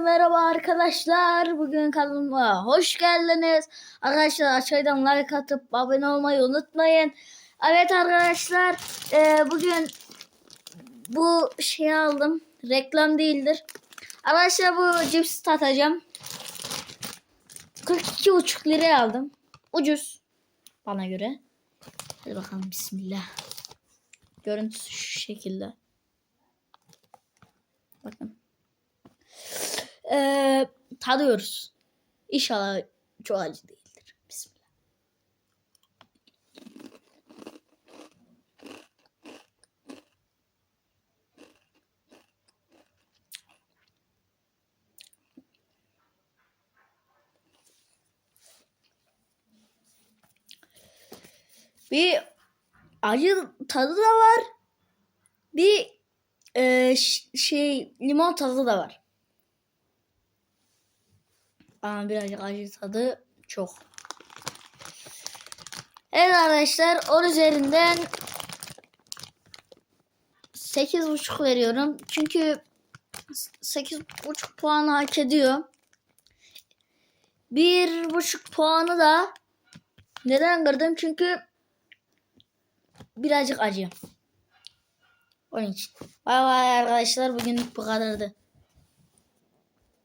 merhaba arkadaşlar. Bugün kanalıma hoş geldiniz. Arkadaşlar aşağıdan like atıp abone olmayı unutmayın. Evet arkadaşlar e, bugün bu şeyi aldım. Reklam değildir. Arkadaşlar bu cips tatacağım. 42,5 liraya aldım. Ucuz bana göre. Hadi bakalım bismillah. Görüntüsü şu şekilde. Bakın. Ee, tadıyoruz. İnşallah çok acı değildir. Bismillah. Bir acı tadı da var. Bir e, şey limon tadı da var. Ama birazcık acı tadı çok. Evet arkadaşlar 10 üzerinden 8.5 veriyorum. Çünkü 8.5 puanı hak ediyor. 1.5 puanı da neden kırdım? Çünkü birazcık acı. Onun için. Bay bay arkadaşlar. Bugün bu kadardı.